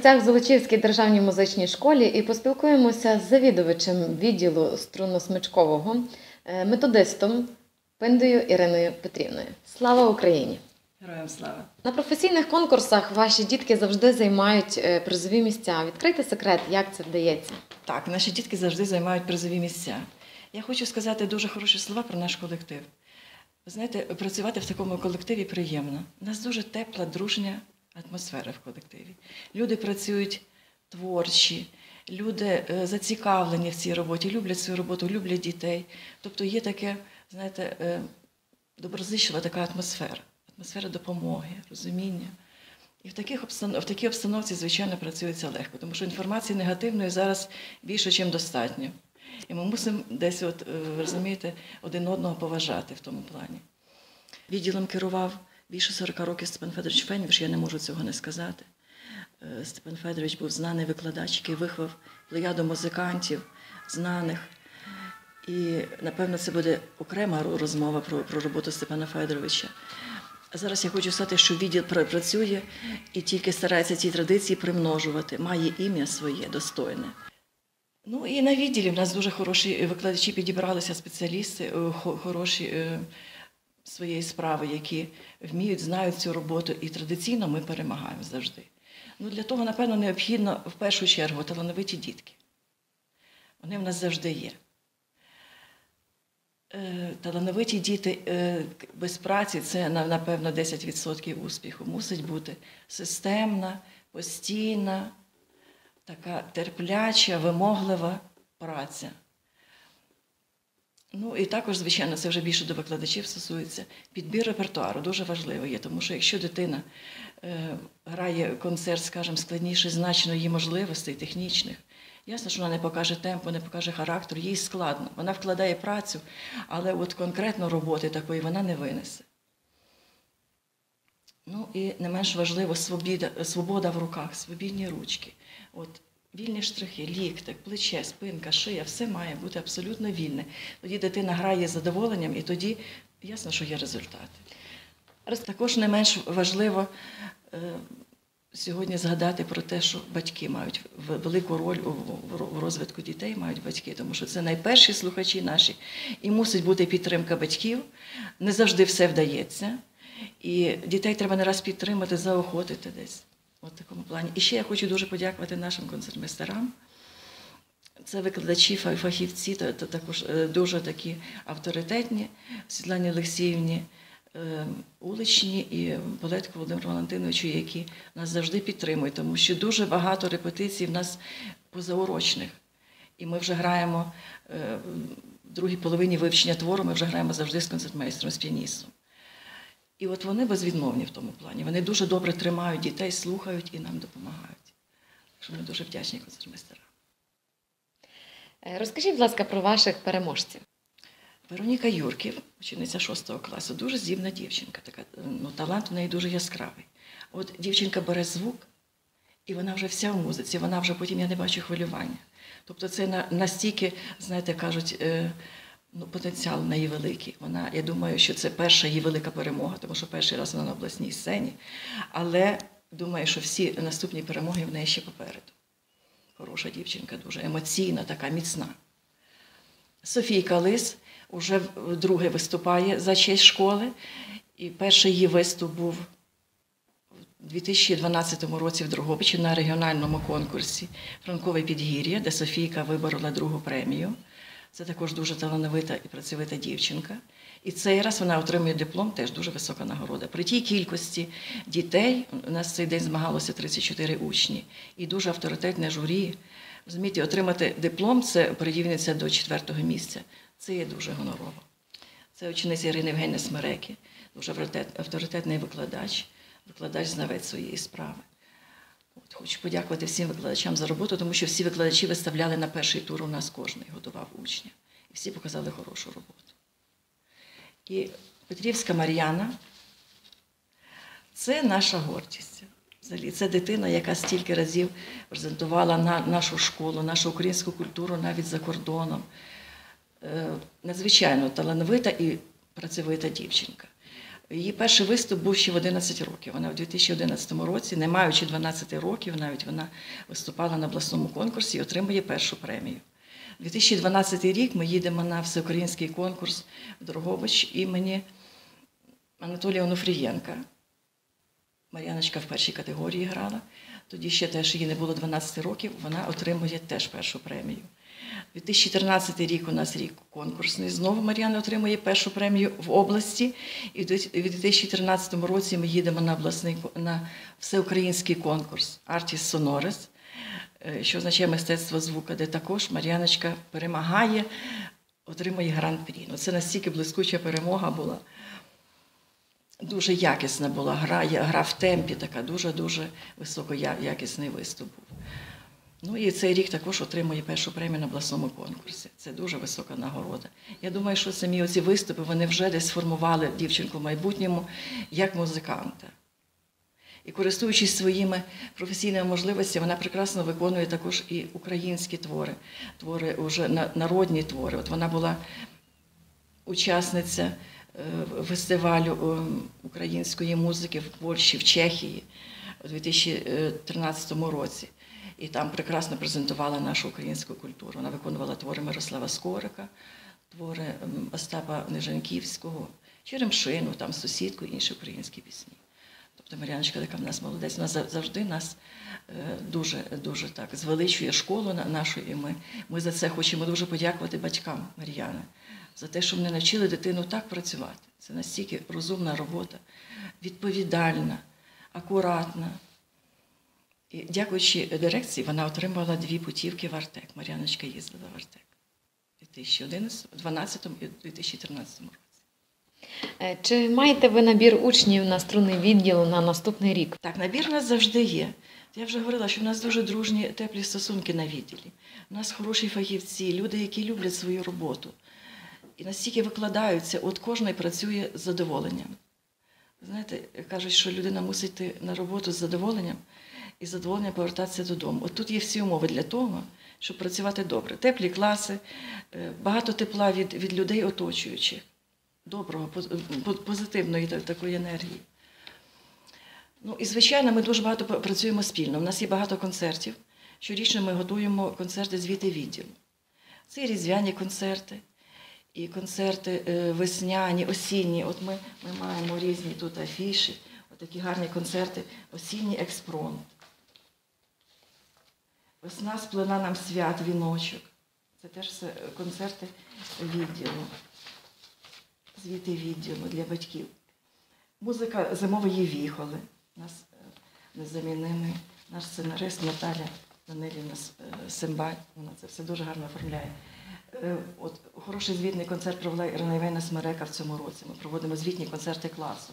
гостях в Золочівській державній музичній школі і поспілкуємося з завідувачем відділу струнно-смичкового, е, методистом Пиндою Іриною Петрівною. Слава Україні! Героям слава! На професійних конкурсах ваші дітки завжди займають е, призові місця. Відкрийте секрет, як це вдається. Так, наші дітки завжди займають призові місця. Я хочу сказати дуже хороші слова про наш колектив. Ви знаєте, працювати в такому колективі приємно. У нас дуже тепла, дружня атмосфера в колективі. Люди працюють творчі, люди е, зацікавлені в цій роботі, люблять свою роботу, люблять дітей. Тобто є таке, знаєте, е, доброзичлива така атмосфера, атмосфера допомоги, розуміння. І в, таких обстан... в такій обстановці, звичайно, працюється легко, тому що інформації негативної зараз більше, ніж достатньо. І ми мусимо десь, от, е, розумієте, один одного поважати в тому плані. Відділом керував більше 40 років Степан Федорович Фенівш, я не можу цього не сказати. Е, Степан Федорович був знаний викладач, який виховав плеяду музикантів, знаних. І, напевно, це буде окрема розмова про, про роботу Степана Федоровича. А зараз я хочу сказати, що відділ працює і тільки старається ці традиції примножувати, має ім'я своє достойне. Ну і на відділі в нас дуже хороші викладачі підібралися спеціалісти, е, хороші е, своєї справи, які вміють, знають цю роботу, і традиційно ми перемагаємо завжди. Ну, для того, напевно, необхідно в першу чергу талановиті дітки. Вони в нас завжди є. Е, Талановиті діти е, без праці це напевно 10% успіху. Мусить бути системна, постійна, така терпляча, вимоглива праця. Ну і також, звичайно, це вже більше до викладачів стосується. Підбір репертуару дуже важливий є, тому що якщо дитина е, грає концерт, скажімо, складніший значно її можливостей технічних, ясно, що вона не покаже темпу, не покаже характер, їй складно. Вона вкладає працю, але от конкретно роботи такої вона не винесе. Ну і не менш важливо свобода, свобода в руках, свобідні ручки. От вільні штрихи, ліктик, плече, спинка, шия, все має бути абсолютно вільне. Тоді дитина грає з задоволенням, і тоді ясно, що є результати. Також не менш важливо е, сьогодні згадати про те, що батьки мають велику роль у розвитку дітей, мають батьки, тому що це найперші слухачі наші. І мусить бути підтримка батьків. Не завжди все вдається. І дітей треба не раз підтримати, заохотити десь. От такому плані. І ще я хочу дуже подякувати нашим концертмейстерам. Це викладачі, фахівці, та, та також е, дуже такі авторитетні Світлані Олексіївні, е, уличні і Болетку Володимиру Валентиновичу, які нас завжди підтримують, тому що дуже багато репетицій в нас позаурочних. І ми вже граємо е, в другій половині вивчення твору, ми вже граємо завжди з концертмейстером, з піаністом. І от вони безвідмовні в тому плані. Вони дуже добре тримають дітей, слухають і нам допомагають. Так що ми дуже вдячні концертмейстерам. Е, Розкажіть, будь ласка, про ваших переможців. Вероніка Юрків, учениця 6 класу, дуже здібна дівчинка, така, ну, талант у неї дуже яскравий. От дівчинка бере звук, і вона вже вся в музиці, вона вже потім я не бачу хвилювання. Тобто це настільки, знаєте, кажуть, е, ну, потенціал в. Вона, я думаю, що це перша її велика перемога, тому що перший раз вона на обласній сцені. Але думаю, що всі наступні перемоги в неї ще попереду. Хороша дівчинка, дуже емоційна, така міцна. Софійка Лис вже вдруге виступає за честь школи. І перший її виступ був у 2012 році в Дрогобичі на регіональному конкурсі Франкове Підгір'я, де Софійка виборола другу премію. Це також дуже талановита і працьовита дівчинка. І цей раз вона отримує диплом, теж дуже висока нагорода. При тій кількості дітей у нас цей день змагалося 34 учні, і дуже авторитетне журі. Розумієте, отримати диплом це прирівнюється до четвертого місця. Це є дуже гонорово. Це учениця Ірини Євгенія Смереки, дуже авторитетний викладач, викладач знавець своєї справи. Хочу подякувати всім викладачам за роботу, тому що всі викладачі виставляли на перший тур у нас кожний, готував учня. І всі показали хорошу роботу. І Петрівська Мар'яна це наша гордість. Взагалі, це дитина, яка стільки разів презентувала на нашу школу, нашу українську культуру навіть за кордоном. Е, Надзвичайно талановита і працьовита дівчинка. Її перший виступ був ще в 11 років. Вона в 2011 році, не маючи 12 років, навіть вона виступала на обласному конкурсі і отримує першу премію. 2012 рік ми їдемо на всеукраїнський конкурс в Дорогович імені Анатолія Онуфрієнка. Мар'яночка в першій категорії грала. Тоді ще теж їй не було 12 років, вона отримує теж першу премію. 2014 рік у нас рік конкурсний. Знову Мар'яна отримує першу премію в області. І в 2013 році ми їдемо на обласний на всеукраїнський конкурс Артіс е, що означає мистецтво звука, де також Мар'яночка перемагає, отримує гран-прі. Ну, це настільки блискуча перемога була. Дуже якісна була гра, гра в темпі, така дуже-дуже високоякісний виступ був. Ну і цей рік також отримує першу премію на обласному конкурсі. Це дуже висока нагорода. Я думаю, що самі оці виступи вони вже десь сформували дівчинку в майбутньому як музиканта. І користуючись своїми професійними можливостями, вона прекрасно виконує також і українські твори, твори уже народні твори. От вона була учасниця е, фестивалю е, української музики в Польщі, в Чехії у 2013 році. І там прекрасно презентувала нашу українську культуру. Вона виконувала твори Мирослава Скорика, твори ем, Остапа Нижанківського, Черемшину, там сусідку інші українські пісні. Тобто Мар'яночка така в нас молодець, вона зав- завжди нас е, дуже, дуже так звеличує школу на- нашу, і ми, ми за це хочемо дуже подякувати батькам Мар'яни, за те, що вони навчили дитину так працювати. Це настільки розумна робота, відповідальна, акуратна. І дякуючи дирекції, вона отримала дві путівки в Артек. Мар'яночка їздила в Артек у 2011, 2012 і 2013 році. Е, Чи маєте ви набір учнів на струнний відділ на наступний рік? Так, набір у нас завжди є. Я вже говорила, що в нас дуже дружні, теплі стосунки на відділі. У нас хороші фахівці, люди, які люблять свою роботу. І настільки викладаються, от кожен працює з задоволенням. Знаєте, кажуть, що людина мусить йти на роботу з задоволенням і з задоволенням повертатися додому. От тут є всі умови для того, щоб працювати добре. Теплі класи, е, багато тепла від, від людей оточуючих, доброго, позитивної такої енергії. Ну і звичайно, ми дуже багато працюємо спільно. У нас є багато концертів. Щорічно ми готуємо концерти звіти відділу. Це і різдвяні концерти, і концерти е, весняні, осінні. От ми, ми маємо різні тут афіші, такі гарні концерти, осінній експромт. Весна сплела нам свят, віночок. Це теж все е, концерти відділу, звіти відділу для батьків. Музика зимової віхоли. Нас е, незамінимий наш сценарист Наталя Данилівна е, Вона це все дуже гарно оформляє. От хороший звітний концерт провела Ірина Івейна Смерека в цьому році. Ми проводимо звітні концерти класу.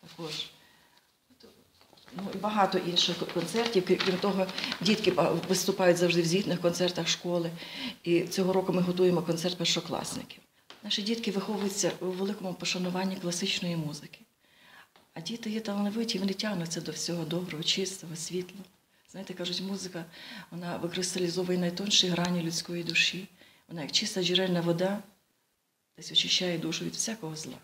Також ну, і багато інших концертів. Крім того, дітки виступають завжди в звітних концертах школи. І цього року ми готуємо концерт першокласників. Наші дітки виховуються у великому пошануванні класичної музики. А діти є талановиті, вони тягнуться до всього доброго, чистого, світлого. Знаєте, кажуть, музика вона викристалізовує найтонші грані людської душі. Вона як чиста джерельна вода, десь очищає душу від всякого зла.